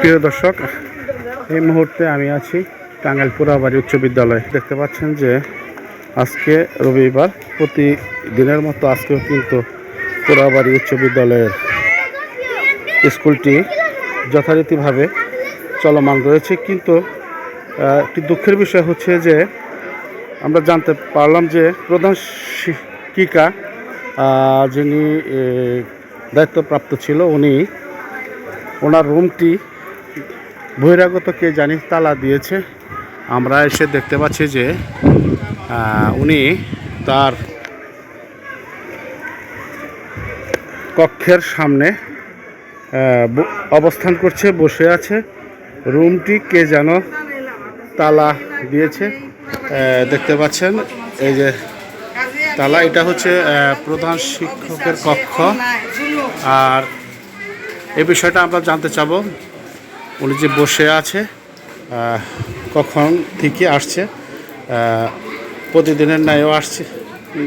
প্রিয় দর্শক, এই মুহূর্তে আমি আছি টাঙ্গাইল পুরাবাড়ি উচ্চ বিদ্যালয়। দেখতে পাচ্ছেন যে আজকে রবিবার, প্রতিদিনের মতো আজকেও কিন্তু পুরাবাড়ি উচ্চ বিদ্যালয়ের স্কুলটি যথারীতিভাবে চলমান রয়েছে। কিন্তু একটি দুঃখের বিষয় হচ্ছে যে আমরা জানতে পারলাম যে প্রধান শিক্ষিকা যিনি দায়িত্বপ্রাপ্ত ছিল উনি। ওনার রুমটি বহিরাগত কে জানি তালা দিয়েছে। আমরা এসে দেখতে পাচ্ছি যে উনি তার কক্ষের সামনে অবস্থান করছে, বসে আছে। রুমটি কে যেন তালা দিয়েছে। দেখতে পাচ্ছেন, এই যে তালা, এটা হচ্ছে প্রধান শিক্ষকের কক্ষ। আর এই বিষয়টা আমরা জানতে চাব। উনি যে বসে আছে কখন থেকে আসছে প্রতিদিনের ন্যায়ও আসছে,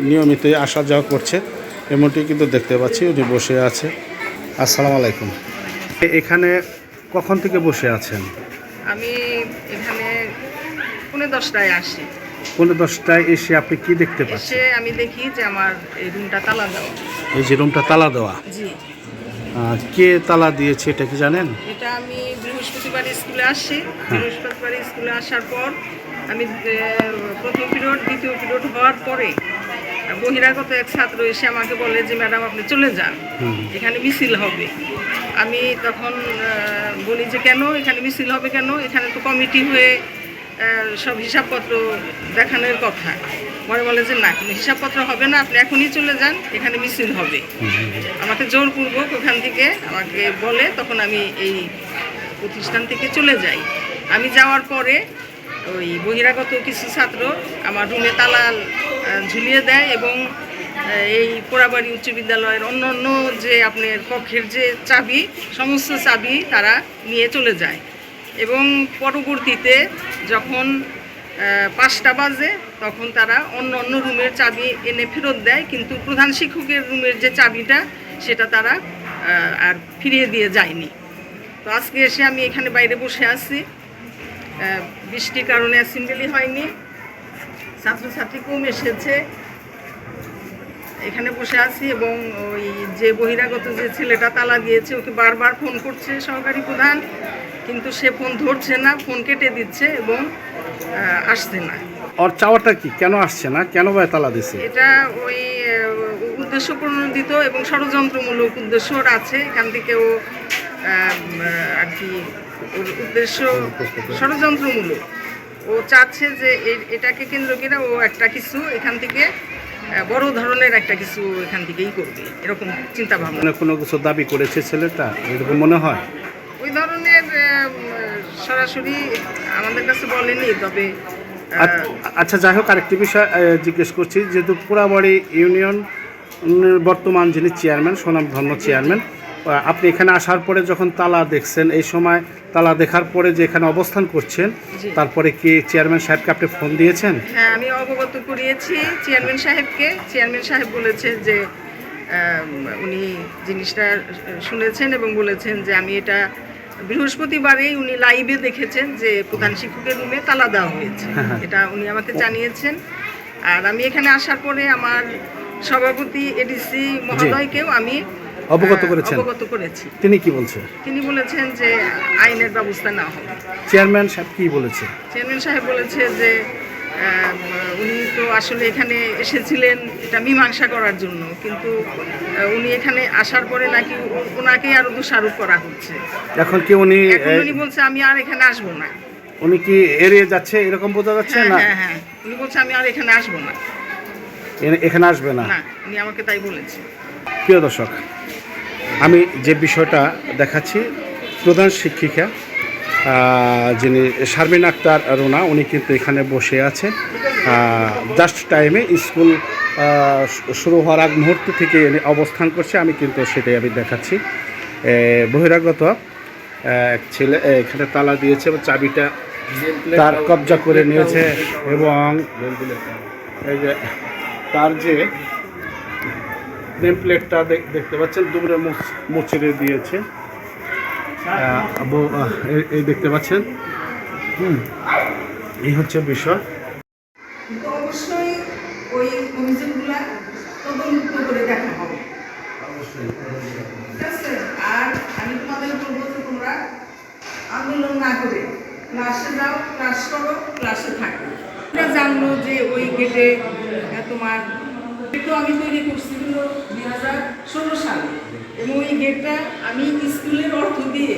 নিয়মিতই আসা যাওয়া করছে, এমনটি কিন্তু দেখতে পাচ্ছি উনি বসে আছে। আসসালামু আলাইকুম। এখানে কখন থেকে বসে আছেন? আমি এখানে পৌনে দশটায় আসি। পনেরো দশটায় এসে আপনি কি দেখতে পাচ্ছেন? এসে আমি দেখি যে আমার এই রুমটা তালা দেওয়া। এই যে রুমটা তালা দেওয়া। জি। কে তালা দিয়েছে এটা কি জানেন? এটা আমি বৃহস্পতিবার স্কুলে আসি। বৃহস্পতিবার স্কুলে আসার পর আমি প্রথম পিরিয়ড দ্বিতীয় পিরিয়ড হওয়ার পরে বহিরাগত এক ছাত্র এসে আমাকে বলে যে ম্যাডাম আপনি চলে যান। এখানে মিছিল হবে। আমি তখন বলি যে কেন? এখানে মিছিল হবে কেন? এখানে তো কমিটি হয়ে সব হিসাবপত্র দেখানোর কথা। পরে বলে যে, না, কোনো হিসাবপত্র হবে না, আপনি এখনই চলে যান, এখানে মিছিল হবে। আমাকে জোরপূর্বক ওখান থেকে আমাকে বলে, তখন আমি এই প্রতিষ্ঠান থেকে চলে যাই। আমি যাওয়ার পরে ওই বহিরাগত কিছু ছাত্র আমার রুমে তালা ঝুলিয়ে দেয় এবং এই পোড়াবাড়ি উচ্চ বিদ্যালয়ের অন্য অন্য যে আপনার কক্ষের যে চাবি, সমস্ত চাবি তারা নিয়ে চলে যায়। এবং পরবর্তীতে যখন পাঁচটা বাজে, তখন তারা অন্য অন্য রুমের চাবি এনে ফেরত দেয়, কিন্তু প্রধান শিক্ষকের রুমের যে চাবিটা, সেটা তারা আর ফিরিয়ে দিয়ে যায়নি। তো আজকে এসে আমি এখানে বাইরে বসে আছি। বৃষ্টির কারণে অ্যাসেম্বলি হয়নি। ছাত্রছাত্রী কম এসেছে। এখানে বসে আছি এবং ওই যে বহিরাগত যে ছেলেটা তালা দিয়েছে, ওকে বারবার ফোন করছে সহকারী প্রধান। কিন্তু সে ফোন ধরছে না ফোন কেটে দিচ্ছে এবং আসছে না। ওর চাওয়াটা কি? কেন আসছে না? কেন বা তালা দিছে? এটা ওই উদ্দেশ্য প্রণোদিত এবং ষড়যন্ত্রমূলক উদ্দেশ্য ওর আছে। এখান থেকে ও আর কি ওর উদ্দেশ্য ষড়যন্ত্রমূলক। ও চাচ্ছে যে এটাকে কেন্দ্র করে ও একটা কিছু এখান থেকে বড় ধরনের একটা কিছু এখান থেকেই করবে। এরকম চিন্তা ভাবনা মানে কোনো কিছু দাবি করেছে ছেলেটা? এরকম মনে হয়? ওই ধরনের সরাসরি আমাদের কাছে বলেনি তবে আচ্ছা- আচ্ছা যাই হোক আরেকটি বিষয় জিজ্ঞেস করছি যেহেতু পুরাবাড়ি ইউনিয়ন বর্তমান যিনি চেয়ারম্যান সোনাম ধন্য চেয়ারম্যান আপনি এখানে আসার পরে যখন তালা দেখছেন এই সময় তালা দেখার পরে যে এখানে অবস্থান করছেন তারপরে কি চেয়ারম্যান সাহেবকে আপনি ফোন দিয়েছেন? হ্যাঁ আমি অবগত করিয়েছি চেয়ারম্যান সাহেবকে। চেয়ারম্যান সাহেব বলেছে যে উনি জিনিসটা শুনেছেন এবং বলেছেন যে আমি এটা বৃহস্পতিবারেই উনি লাইভে দেখেছেন যে প্রধান শিক্ষকের রুমে তালা দেওয়া হয়েছে। এটা উনি আমাকে জানিয়েছেন। আর আমি এখানে আসার পরে আমার সভাপতি এডিসি মহোদয়কেও আমি অবগত করেছেন? অবগত করেছি। তিনি কি বলছে তিনি বলেছেন যে আইনের ব্যবস্থা নেওয়া হবে। চেয়ারম্যান সাহেব কি বলেছে? চেয়ারম্যান সাহেব বলেছে যে আসলে এখানে এসেছিলেন এটা মীমাংসা করার জন্য কিন্তু উনি এখানে আসার পরে নাকি ওনাকেই আরও দোষারোপ করা হচ্ছে। এখন কি উনি এখন উনি বলছে আমি আর এখানে আসব না। উনি কি এড়িয়ে যাচ্ছে এরকম বোঝা যাচ্ছে হ্যাঁ না? হ্যাঁ হ্যাঁ। উনি বলছে আমি আর এখানে আসব না। এখানে আসবে না? না উনি আমাকে তাই বলেছে। প্রিয় দর্শক আমি যে বিষয়টা দেখাচ্ছি প্রধান শিক্ষিকা যিনি শারমিন আক্তার রোনা উনি কিন্তু এখানে বসে আছেন। জাস্ট টাইমে স্কুল শুরু হওয়ার আগ মুহূর্ত থেকে অবস্থান করছে, আমি কিন্তু সেটাই আমি দেখাচ্ছি। বহিরাগত ছেলে এখানে তালা দিয়েছে, এবং চাবিটা তার কবজা করে নিয়েছে, এবং তার যে প্লেটটা দেখতে পাচ্ছেন দুপুরে মুচড়ে দিয়েছে। এই দেখতে পাচ্ছেন? হুম, এই হচ্ছে বিষয় কিন্তু অবশ্যই ওই অভিযোগগুলা তদন্ত করে দেখা হবে ঠিক আছে? আর আমি তোমাদের বলব যে তোমরা আন্দোলন না করে ক্লাসে যাও ক্লাস করো ক্লাসে থাকো। আমরা জানলো যে ওই গেটে তোমার তো আমি তৈরি করছি হলো দুই হাজার ষোলো সালে। এবং ওই গেটটা আমি স্কুলের অর্থ দিয়ে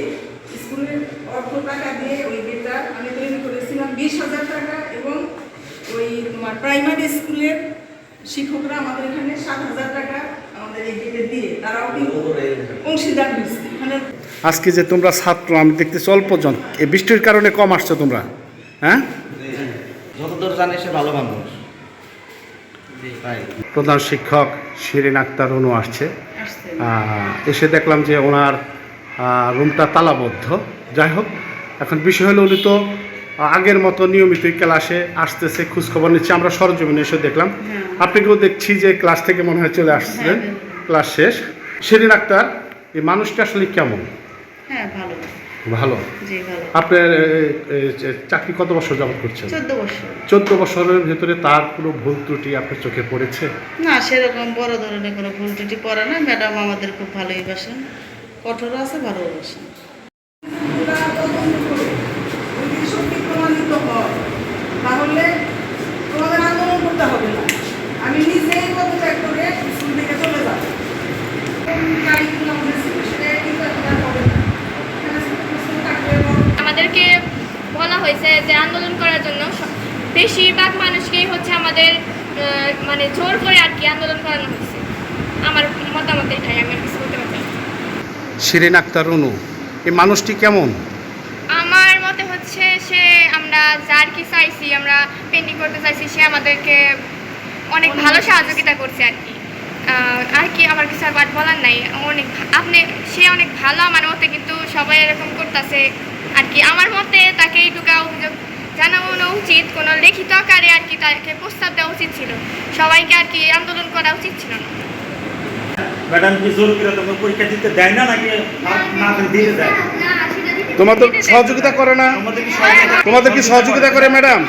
স্কুলের অর্থ টাকা দিয়ে ওই গেটটা আমি তৈরি করেছিলাম বিশ হাজার টাকা এবং ওই তোমার প্রাইমারি স্কুলের শিক্ষকরা আমাদের এখানে সাত হাজার টাকা আমাদের এই গেটে দিয়ে তারাও কিন্তু অংশীদার হয়েছে। এখানে আজকে যে তোমরা ছাত্র আমি দেখতেছি অল্প জন। এই বৃষ্টির কারণে কম আসছো তোমরা হ্যাঁ? যতদূর জানি সে ভালো মানুষ। প্রধান শিক্ষক শিরিন আক্তার অনু আসছে। আসছে। এসে দেখলাম যে ওনার রুমটা তালাবদ্ধ। যাই হোক এখন বিষয় হলো উনি তো আগের মতো নিয়মিত ক্লাসে আসতেছে খোঁজখবর নিচ্ছে। আমরা সরজমিনে এসে দেখলাম। আপনাকেও দেখছি যে ক্লাস থেকে মনে হয় চলে আসছিলেন ক্লাস শেষ। শিরিন আক্তার এই মানুষটা আসলে কেমন? হ্যাঁ ভালো। ভালো? জি ভালো। আপনার চাকরি কত বছর যাবত করছেন? চোদ্দ বছর। চোদ্দ বছরের ভেতরে তার কোনো ভুল ত্রুটি আপনার চোখে পড়েছে? না সেরকম বড় ধরনের কোনো ভুল ত্রুটি পড়ে না। ম্যাডাম আমাদের খুব ভালোই বাসেন। কঠোর আছে ভালো বাসেন। তাহলে তোমাদের আন্দোলন করতে হবে না আমি নিজেই পদত্যাগ করে স্কুল থেকে চলে যাব কারিকুলাম যে ছিল সেটা কিন্তু এখন আর হবে না এখানে স্কুল থাকবে এবং আমাদেরকে বলা হয়েছে যে আন্দোলন করার জন্য বেশিরভাগ মানুষকেই হচ্ছে আমাদের মানে জোর করে আর কি আন্দোলন করানো হয়েছে আমার মতামত এটাই আমি কিছু বলতে পারছি শিরিন আক্তার অনু এই মানুষটি কেমন? আমার মতে হচ্ছে সে আমরা যার কি চাইছি আমরা পেন্টিং করতে চাইছি সে আমাদেরকে অনেক ভালো সহযোগিতা করছে আর কি। আর কি আমার কিছু আর বলার নাই। অনেক আপনি সে অনেক ভালো আমার মতে কিন্তু সবাই এরকম করতেছে। আর কি আমার মতে তাকে এইটুকু অভিযোগ জানানো উচিত। কোনো লিখিত আকারে আর কি তাকে প্রস্তাব দেওয়া উচিত ছিল। সবাইকে আর কি আন্দোলন করা উচিত ছিল না। ম্যাডাম কি জোর করে তোমাকে পরীক্ষা দিতে দেয় না নাকি না- না দিতে দেয়? তোমাদের সহযোগিতা করে না। তোমাদের কি সহযোগিতা করে ম্যাডাম?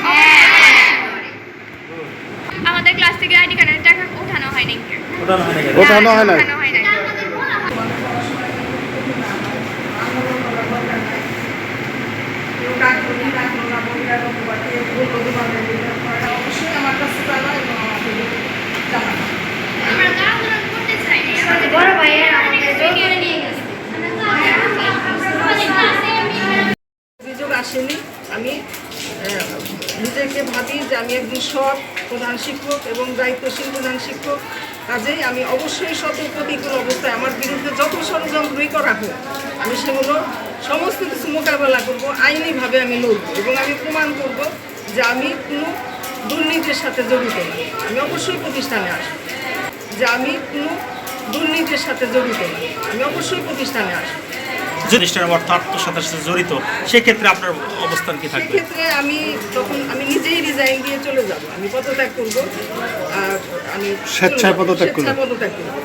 আমাদের ক্লাস থেকে আইডি কার্ডের টাকা ওঠানো হয়নি। ওঠানো হয় না ওঠানো হয়? ওঠানো হয় নাই কেউ ডাকলো কি ডাকলো না বহিরাগত বা কে বলল তোমাদের এটা করা অবশ্যই আমার কাছে জানা এবং আমাকে জানানো আমরা তো আন্দোলন করতে চাই বড় ভাইয়া আমাদের জোর করে নিয়ে গেছে অভিযোগ আসেনি আমি আহ, নিজেকে ভাবি যে আমি একজন সৎ প্রধান শিক্ষক এবং দায়িত্বশীল প্রধান শিক্ষক। কাজেই আমি অবশ্যই সত প্রতিকূল অবস্থায় আমার বিরুদ্ধে যত ষড়যন্ত্রই করা হোক, আমি সেগুলো সমস্ত কিছু মোকাবেলা করব, আইনিভাবে আমি লড়ব এবং আমি প্রমাণ করব যে আমি কোনো দুর্নীতির সাথে জড়িত না আমি অবশ্যই প্রতিষ্ঠানে আসব। যে আমি কোনো দুর্নীতির সাথে জড়িত না আমি অবশ্যই প্রতিষ্ঠানে আসব। প্রতিষ্ঠানের অর্থ আত্মসাতের সাথে জড়িত সেক্ষেত্রে আপনার অবস্থান কি থাকবে? সেক্ষেত্রে আমি তখন আমি নিজেই রিজাইন দিয়ে চলে যাব। আমি পদত্যাগ করব। আর আমি স্বেচ্ছায় পদত্যাগ করবে? পদত্যাগ করব।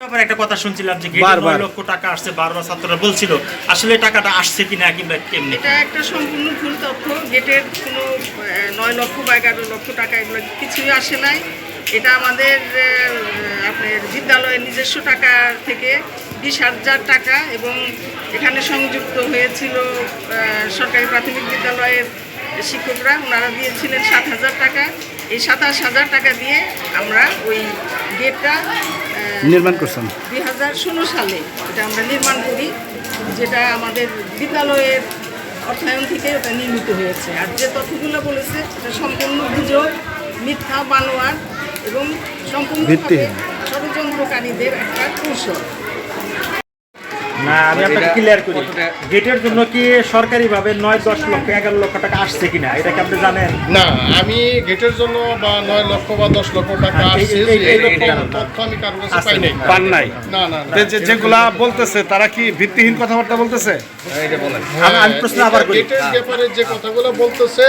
আবার একটা কথা শুনছিলাম যে গেটে লক্ষ টাকা আসছে বারবার ছাত্ররা বলছিল আসলে টাকাটা আসছে কিনা কিংবা কেমনি? এটা একটা সম্পূর্ণ ভুল তথ্য। গেটের কোনো নয় লক্ষ বা এগারো লক্ষ টাকা এগুলো কিছুই আসে নাই। এটা আমাদের আপনার বিদ্যালয়ের নিজস্ব টাকা থেকে বিশ হাজার টাকা এবং এখানে সংযুক্ত হয়েছিল সরকারি প্রাথমিক বিদ্যালয়ের শিক্ষকরা। ওনারা দিয়েছিলেন সাত হাজার টাকা। এই সাতাশ হাজার টাকা দিয়ে আমরা ওই গেটটা নির্মাণ করছেন। দুই হাজার ষোলো সালে এটা আমরা নির্মাণ করি যেটা আমাদের বিদ্যালয়ের অর্থায়ন থেকে ওটা নির্মিত হয়েছে। আর যে তথ্যগুলো বলেছে এটা সম্পূর্ণ গুজব মিথ্যা বানোয়ার এবং সম্পূর্ণ। ষড়যন্ত্রকারীদের একটা কৌশল। না আমি আপনাকে ক্লিয়ার করি। গেটের জন্য কি সরকারিভাবে নয় দশ লক্ষ এগারো লক্ষ টাকা আসছে কিনা? এটা কি আপনি জানেন? না আমি গেটের জন্য বা নয় লক্ষ বা দশ লক্ষ টাকা হ্যাঁ, আসছে। তথ্য আমি কারোর কাছে পাই নাই। পান নাই? না না না। যে- যে- যেগুলা বলতেছে তারা কি ভিত্তিহীন কথাবার্তা বলতেছে? আমি আমি প্রশ্ন আবার করি। গেটের ব্যাপারে যে কথাগুলো বলতেছে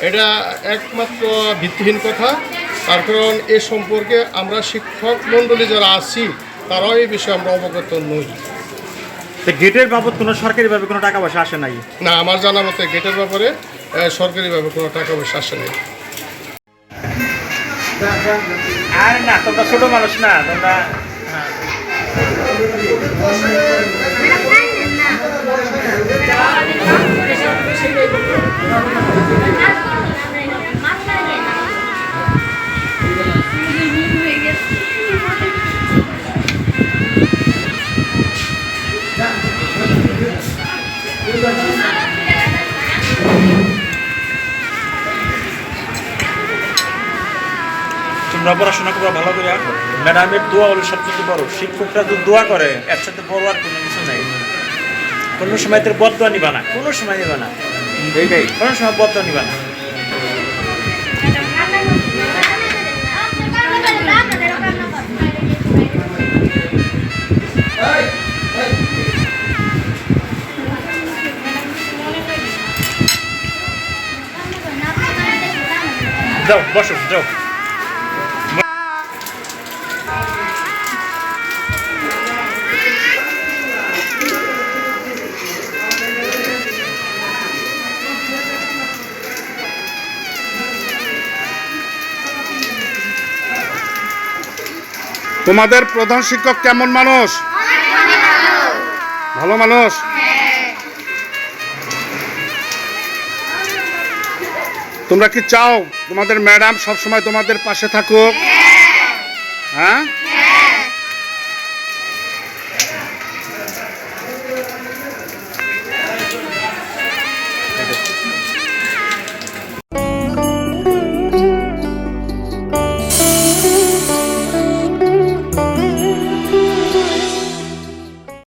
এটা একমাত্র ভিত্তিহীন কথা। তার কারণ এ সম্পর্কে আমরা শিক্ষক মণ্ডলী যারা আছি তারাও এই বিষয়ে আমরা অবগত নই। গেটের বাবদ কোনো সরকারিভাবে কোনো টাকা পয়সা আসে নাই? না আমার জানা মতে গেটের ব্যাপারে সরকারিভাবে কোনো টাকা পয়সা আসে নেই। আর না তোমরা ছোট মানুষ না তোমরা তোমরা পড়াশোনা করবা ভালো করে ম্যাডামের দোয়া হলো সবচেয়ে বড় শিক্ষকরা তো দোয়া করে একসাথে বড় আর কোনো কিছু নাই। কোনো সময় তোর বদয়া নিবা না কোনো সময় নিবা না। কোনো সময় বদয়া নিবা না। যাও বসো যাও তোমাদের প্রধান শিক্ষক কেমন মানুষ। ভালো মানুষ? তোমরা কি চাও? তোমাদের ম্যাডাম সবসময় তোমাদের পাশে থাকুক। হ্যাঁ?